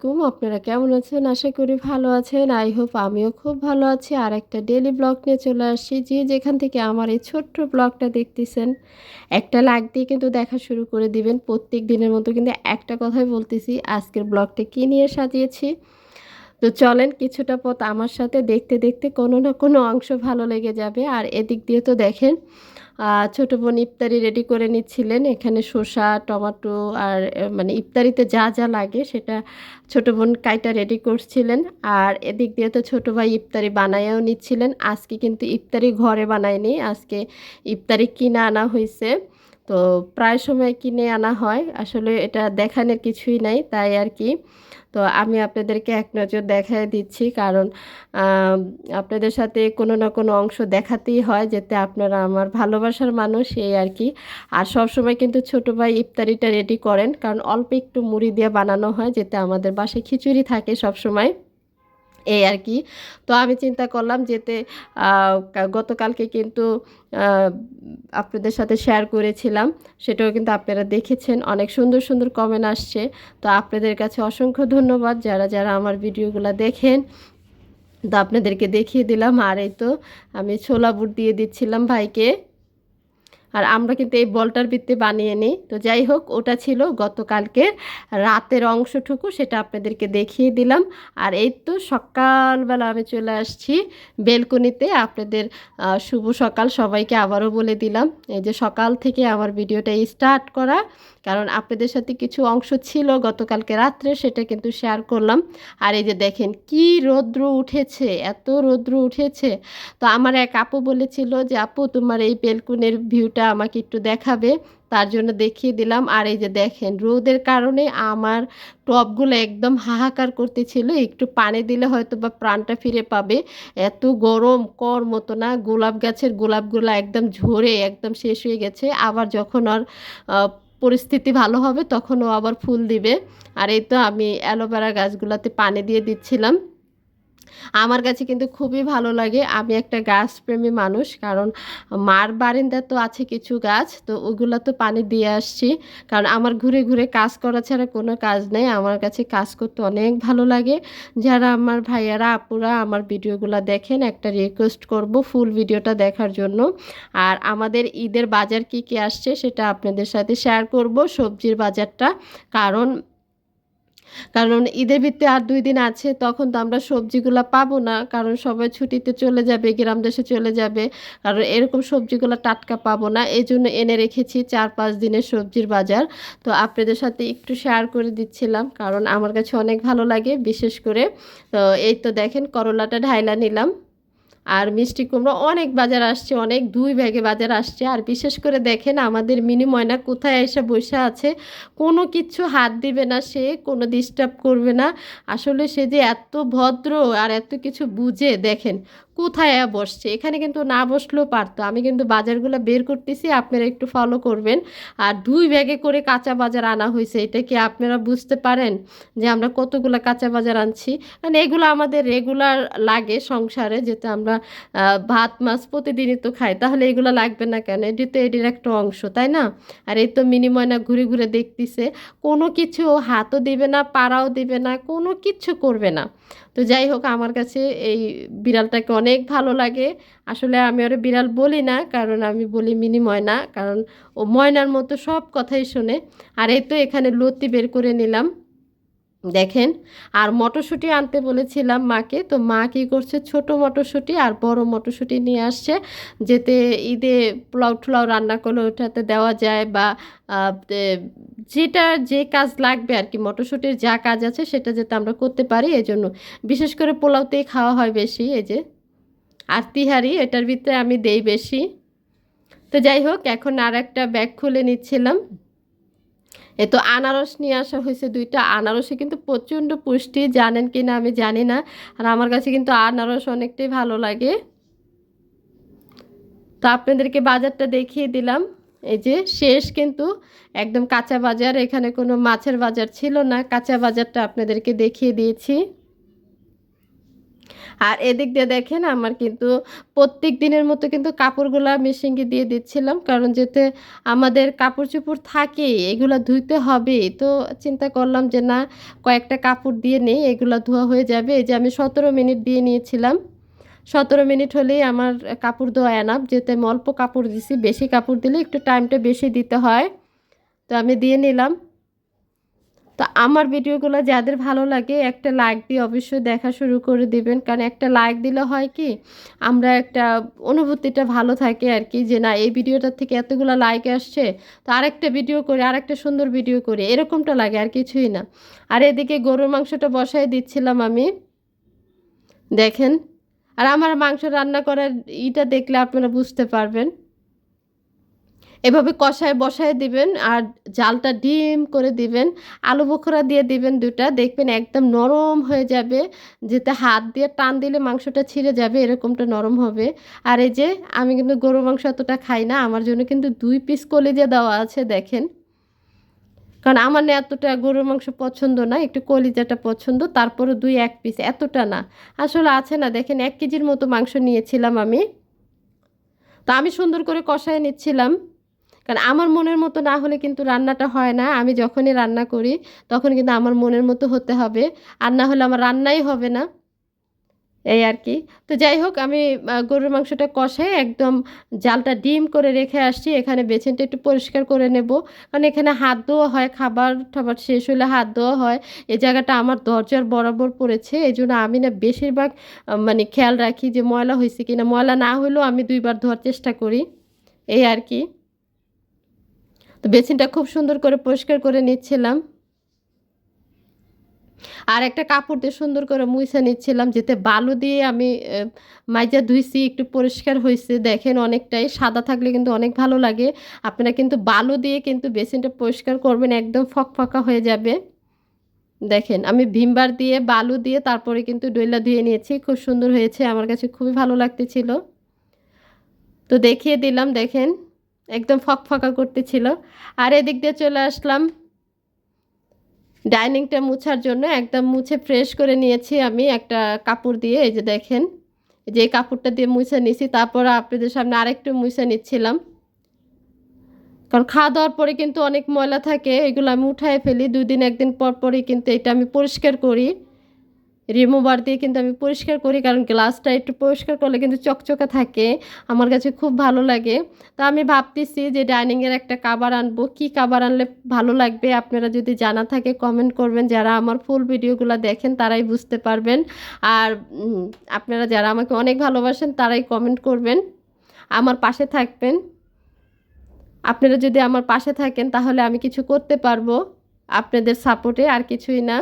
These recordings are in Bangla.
আলাইকুম, আপনারা কেমন আছেন? আশা করি ভালো আছেন। আই হোপ আমিও খুব ভালো আছি। আর একটা ডেলি ব্লগ নিয়ে চলে আসছি। যে যেখান থেকে আমার এই ছোট্ট ব্লগটা দেখতেছেন, একটা লাইক দিয়ে কিন্তু দেখা শুরু করে দিবেন। প্রত্যেক দিনের মতো কিন্তু একটা কথাই বলতেছি, আজকের ব্লগটা কী নিয়ে সাজিয়েছি? তো চলেন, কিছুটা পথ আমার সাথে দেখতে দেখতে কোনো না কোনো অংশ ভালো লেগে যাবে। আর এদিক দিয়ে তো দেখেন ছোটো বোন ইফতারি রেডি করে নিচ্ছিলেন। এখানে শসা, টমেটো আর মানে ইফতারিতে যা যা লাগে সেটা ছোটো বোন কাইটা রেডি করছিলেন। আর এদিক দিয়ে তো ছোটো ভাই ইফতারি বানাইয়াও নিচ্ছিলেন। আজকে কিন্তু ইফতারি ঘরে বানায়নি। আজকে ইফতারি কিনে আনা হয়েছে। তো প্রায় সময় কিনে আনা হয়। আসলে এটা দেখানোর কিছুই নাই, তাই আর কি। তো আমি আপনাদেরকে এক নজর দেখাই দিচ্ছি। কারণ আপনাদের সাথে কোনো না কোনো অংশ দেখাতেই হয় যাতে আপনারা আমার ভালোবাসার মানুষ এই আর কি। আর সবসময় কিন্তু ছোটো ভাই ইফতারিটা রেডি করেন। কারণ অল্প একটু মুড়ি দিয়ে বানানো হয় যেতে আমাদের বাসায় খিচুড়ি থাকে সব সময় এই আর কি। তো আমি চিন্তা করলাম যেতে গতকালকে কিন্তু আপনাদের সাথে শেয়ার করেছিলাম। সেটাও কিন্তু আপনারা দেখেছেন। অনেক সুন্দর সুন্দর কমেন্ট আসছে। তো আপনাদের কাছে অসংখ্য ধন্যবাদ। যারা যারা আমার ভিডিওগুলো দেখেন, তো আপনাদেরকে দেখিয়ে দিলাম। আর এই তো আমি ছোলা বুট দিয়ে দিচ্ছিলাম ভাইকে। আর আমরা কিন্তু এই বলটার ভিত্তি বানিয়ে নিই। তো যাই হোক, ওটা ছিল গতকালকে রাতের অংশটুকু, সেটা আপনাদেরকে দেখিয়ে দিলাম। আর এই তো সকালবেলা আমি চলে আসছি বেলকনিতে। আপনাদের শুভ সকাল সবাইকে আবারও বলে দিলাম। এই যে সকাল থেকে আমার ভিডিওটা স্টার্ট করা কারণ আপনাদের সাথে কিছু অংশ ছিল, গতকালকে রাত্রে সেটা কিন্তু শেয়ার করলাম। আর এই যে দেখেন, কি রৌদ্র উঠেছে, এত রৌদ্র উঠেছে। তো আমার এক আপু বলেছিল যে, আপু, তোমার এই বেলকুনের ভিউটা আমাকে একটু দেখাবে। তার জন্য দেখিয়ে দিলাম। আর এই যে দেখেন, রোদের কারণে আমার টপগুলো একদম হাহাকার করতেছিল। একটু পানি দিলে হয়তো বা প্রাণটা ফিরে পাবে। এত গরম, কর মতো না, গোলাপ গাছের গোলাপগুলো একদম ঝরে একদম শেষ হয়ে গেছে। আবার যখন আর পরিস্থিতি ভালো হবে তখনও আবার ফুল দিবে। আর এই তো আমি অ্যালোভেরা গাছগুলোতে পানি দিয়ে দিচ্ছিলাম। আমার কাছে কিন্তু খুবই ভালো লাগে। আমি একটা গাছপ্রেমী মানুষ, কারণ মার বারিন্দা তো আছে কিছু গাছ, তো ওগুলো তো পানি দিয়ে আসছি। কারণ আমার ঘুরে ঘুরে কাজ করা ছাড়া কোনো কাজ নেই। আমার কাছে কাজ করতে অনেক ভালো লাগে। যারা আমার ভাইয়ারা, আপুরা আমার ভিডিওগুলো দেখেন, একটা রিকোয়েস্ট করব ফুল ভিডিওটা দেখার জন্য। আর আমাদের ঈদের বাজার কি কি আসছে সেটা আপনাদের সাথে শেয়ার করব সবজির বাজারটা। কারণ কারণ ঈদের ভিত্তি আর দুই দিন আছে, তখন তো আমরা সবজিগুলো পাবো না, কারণ সবাই ছুটিতে চলে যাবে, গ্রাম দেশে চলে যাবে, কারণ এরকম সবজিগুলো টাটকা পাবো না এই জন্য এনে রেখেছি চার পাঁচ দিনের সবজির বাজার। তো আপনাদের সাথে একটু শেয়ার করে দিচ্ছিলাম, কারণ আমার কাছে অনেক ভালো লাগে, বিশেষ করে। তো এই তো দেখেন, করলাটা ঢাইলা নিলাম। আর মিষ্টি কুমড়ো অনেক বাজার আসছে, অনেক দুই ব্যাগে বাজার আসছে। আর বিশেষ করে দেখেন আমাদের মিনি ময়না কোথায় এসে বসে আছে। কোনো কিছু হাত দিবে না সে, কোনো ডিস্টার্ব করবে না। আসলে সে যে এত ভদ্র আর এত কিছু বুঝে, দেখেন কোথায় বসছে? এখানে কিন্তু না বসলেও পারতো। আমি কিন্তু বাজারগুলো বের করতেছি, আপনারা একটু ফলো করবেন। আর দুই ব্যাগে করে কাঁচা বাজার আনা হয়েছে, এটা কি আপনারা বুঝতে পারেন যে আমরা কতগুলো কাঁচা বাজার আনছি? মানে এগুলো আমাদের রেগুলার লাগে সংসারে যেটা আমরা ভাত, মাছ প্রতিদিনই তো খাই। তাহলে এগুলো লাগবে না কেন? এটি তো এটির একটা অংশ, তাই না? আর এই তো মিনিময়না ঘুরে ঘুরে দেখতেছে, কোনো কিছু হাতও দিবে না, পাড়াও দিবে না, কোনো কিছু করবে না। তো যাই হোক, আমার কাছে এই বিড়ালটাকে অনেক ভালো লাগে। আসলে আমি ওরা বিড়াল বলি না, কারণ আমি বলি মিনি ময়না, কারণ ও ময়নার মতো সব কথাই শোনে। আর এই তো এখানে লতি বের করে নিলাম, দেখেন। আর মটরশুঁটি আনতে বলেছিলাম মাকে, তো মা কী করছে? ছোট মটরশুঁটি আর বড় মটরশুঁটি নিয়ে আসছে, যেতে ঈদে পোলাও ঠুলাও রান্না করলে ওটাতে দেওয়া যায় বা যেটা যে কাজ লাগবে আর কি, মটরশুঁটির যা কাজ আছে সেটা যাতে আমরা করতে পারি এই জন্য বিশেষ করে পোলাওতেই খাওয়া হয় বেশি, এই যে। আর তিহারি, এটার ভিতরে আমি দেই বেশি। তো যাই হোক, এখন আর একটা ব্যাগ খুলে নিচ্ছিলাম। এ তো আনারস নিয়ে আসা হয়েছে দুইটা। আনারসে কিন্তু প্রচণ্ড পুষ্টি, জানেন কি না আমি জানি না। আর আমার কাছে কিন্তু আনারস অনেকটাই ভালো লাগে। তো আপনাদেরকে বাজারটা দেখিয়ে দিলাম। এই যে শেষ কিন্তু একদম কাঁচা বাজার, এখানে কোনো মাছের বাজার ছিল না। কাঁচা বাজারটা আপনাদেরকে দেখিয়ে দিয়েছি। আর এদিক দিয়ে দেখেন আমার কিন্তু প্রত্যেক দিনের মতো কিন্তু কাপড়গুলা মেশিনকে দিয়ে দিচ্ছিলাম, কারণ যেতে আমাদের কাপড় চোপড় থাকে, এগুলো ধুইতে হবে। তো চিন্তা করলাম যে না, কয়েকটা কাপড় দিয়ে নেই, এগুলো ধোয়া হয়ে যাবে। এই যে আমি সতেরো মিনিট দিয়ে নিয়েছিলাম। সতেরো মিনিট হলেই আমার কাপড় ধোয়া এনাফ যেতে অল্প কাপড় দিছি, বেশি কাপড় দিলে একটু টাইমটা বেশি দিতে হয়। তো আমি দিয়ে নিলাম। তো আমার ভিডিওগুলো যাদের ভালো লাগে, একটা লাইক দিয়ে অবশ্যই দেখা শুরু করে দিবেন। কারণ একটা লাইক দিলে হয় কি, আমরা একটা অনুভূতিটা ভালো থাকে আর কি, যে না, এই ভিডিওটার থেকে এতগুলো লাইক আসছে, তো আরেকটা ভিডিও করে, আরেকটা সুন্দর ভিডিও করি, এরকমটা লাগে আর কিছুই না। আর এদিকে গরুর মাংসটা বসাই দিচ্ছিলাম আমি। দেখেন আর আমার মাংস রান্না করার ইটা দেখলে আপনারা বুঝতে পারবেন। এভাবে কষায় বসায় দিবেন আর জালটা ডিম করে দিবেন। আলু বোখরা দিয়ে দিবেন দুটা। দেখবেন একদম নরম হয়ে যাবে। যেতে হাত দিয়ে টান দিলে মাংসটা ছিঁড়ে যাবে, এরকমটা নরম হবে। আর এই যে আমি কিন্তু গরু মাংস অতটা খাই না, আমার জন্য কিন্তু দুই পিস কলিজা দেওয়া আছে, দেখেন। কারণ আমার না এতটা গরুর মাংস পছন্দ না, একটু কলিজাটা পছন্দ তারপরে দুই এক পিস এতটা না। আসলে আছে না, দেখেন এক কেজির মতো মাংস নিয়েছিলাম আমি। তা আমি সুন্দর করে কষায় নিচ্ছিলাম। কারণ আমার মনের মতো না হলে কিন্তু রান্নাটা হয় না। আমি যখনই রান্না করি, তখন কিন্তু আমার মনের মতো হতে হবে। আর না হলে আমার রান্নাই হবে না। এই আর কি। তো যাই হোক, আমি গরুর মাংসটা কষাই একদম জালটা ডিম করে রেখে আসছি। এখানে বেছেনটা একটু পরিষ্কার করে নেব। কারণ এখানে হাত ধোয়া হয়, খাবার টাবার শেষ হলে হাত ধোয়া হয়। এই জায়গাটা আমার দরজার বরাবর পড়েছে। এই জন্য আমি না বেশিরভাগ মানে খেয়াল রাখি যে ময়লা হয়েছে কিনা। ময়লা না হলেও আমি দুইবার ধোয়ার চেষ্টা করি। এই আর কি। তো বেসিনটা খুব সুন্দর করে পরিষ্কার করে নিচ্ছিলাম। আর একটা কাপড় দিয়ে সুন্দর করে মুইসা নিচ্ছিলাম, যেতে বালু দিয়ে আমি মাইজা ধুইছি, একটু পরিষ্কার হয়েছে দেখেন অনেকটাই সাদা থাকলে কিন্তু অনেক ভালো লাগে। আপনারা কিন্তু বালু দিয়ে কিন্তু বেসিনটা পরিষ্কার করবেন, একদম ফকফকা হয়ে যাবে। দেখেন, আমি ভিমবার দিয়ে বালু দিয়ে তারপরে কিন্তু ডইলা ধুয়ে নিয়েছি, খুব সুন্দর হয়েছে, আমার কাছে খুবই ভালো লাগতেছিল। তো দেখিয়ে দিলাম, দেখেন, একদম ফকফকা করতেছিল। আর এদিক দিয়ে চলে আসলাম ডাইনিংটা মুছার জন্য একদম মুছে ফ্রেশ করে নিয়েছি আমি একটা কাপড় দিয়ে, এই যে দেখেন। যে কাপড়টা দিয়ে মুছে নিছি, তারপর আপনাদের সামনে আরেকটু মুছে নিচ্ছিলাম। কারণ খাওয়া দাওয়ার পরে কিন্তু অনেক ময়লা থাকে, এগুলো আমি উঠায় ফেলি, দুই দিন, একদিন পর পরই কিন্তু এটা আমি পরিষ্কার করি। রিমুভার দিয়ে কিন্তু আমি পরিষ্কার করি, কারণ গ্লাসটা একটু পরিষ্কার করলে কিন্তু চকচকে থাকে। আমার কাছে খুব ভালো লাগে। তো আমি ভাবতেছি যে ডাইনিংয়ের একটা কাবার আনব। কি কাবার আনলে ভালো লাগবে? আপনারা যদি জানা থাকে কমেন্ট করবেন। যারা আমার ফুল ভিডিওগুলো দেখেন, তারাই বুঝতে পারবেন। আর আপনারা যারা আমাকে অনেক ভালোবাসেন, তারাই কমেন্ট করবেন। আমার পাশে থাকবেন। আপনারা যদি আমার পাশে থাকেন, তাহলে আমি কিছু করতে পারব। আপনাদের সাপোর্টে আর কিছুই না।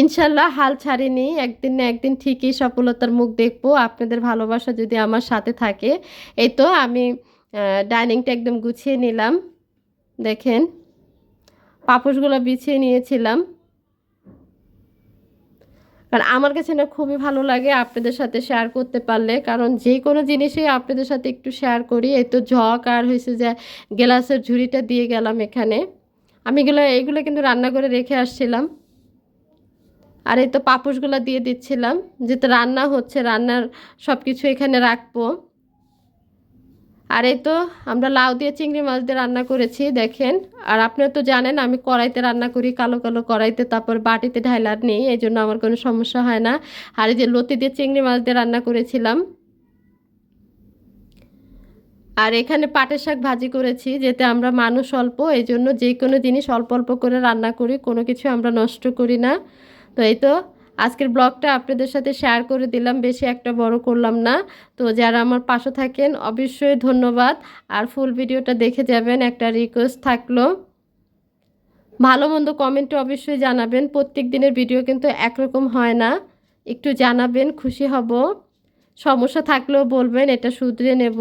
ইনশাল্লাহ হাল ছাড়িনি। একদিন না একদিন ঠিকই সফলতার মুখ দেখব। আপনাদের ভালোবাসা যদি আমার সাথে থাকে, এই তো আমি ডাইনিংটা একদম গুছিয়ে নিলাম। দেখেন, পাপোশগুলো বিছিয়ে নিয়েছিলাম। কারণ আমার কাছে না খুবই ভালো লাগে আপনাদের সাথে শেয়ার করতে পারলে। কারণ যে কোনো জিনিসই আপনাদের সাথে একটু শেয়ার করি। এই তো ঝক আর হয়েছে যে গ্লাসের ঝুড়িটা দিয়ে গেলাম এখানে। আমি এগুলো এইগুলো কিন্তু রান্না করে রেখে আসছিলাম। আর এই তো পাপোশগুলো দিয়ে দিচ্ছিলাম। যেহেতু রান্না হচ্ছে, রান্নার সব কিছু এখানে রাখব। আর এই তো আমরা লাউ দিয়ে চিংড়ি মাছ দিয়ে রান্না করেছি, দেখেন। আর আপনারা তো জানেন, আমি কড়াইতে রান্না করি, কালো কালো কড়াইতে, তারপর বাটিতে ঢাইলার নেই, এই জন্য আমার কোনো সমস্যা হয় না। আর এই যে লতি দিয়ে চিংড়ি মাছ দিয়ে রান্না করেছিলাম। আর এখানে পাটের শাক ভাজি করেছি, যেতে আমরা মানুষ অল্প, এই জন্য যে কোনো জিনিস অল্প অল্প করে রান্না করি, কোনো কিছু আমরা নষ্ট করি না। তো এই তো আজকের ব্লগটা আপনাদের সাথে শেয়ার করে দিলাম, বেশি একটা বড় করলাম না। তো যারা আমার পাশে থাকেন, অবশ্যই ধন্যবাদ। আর ফুল ভিডিওটা দেখে যাবেন, একটা রিকোয়েস্ট থাকল। ভালো মন্দ কমেন্টে অবশ্যই জানাবেন। প্রত্যেক দিনের ভিডিও কিন্তু একরকম হয় না। একটু জানাবেন, খুশি হব। সমস্যা থাকলেও বলবেন, এটা শুধরে নেব।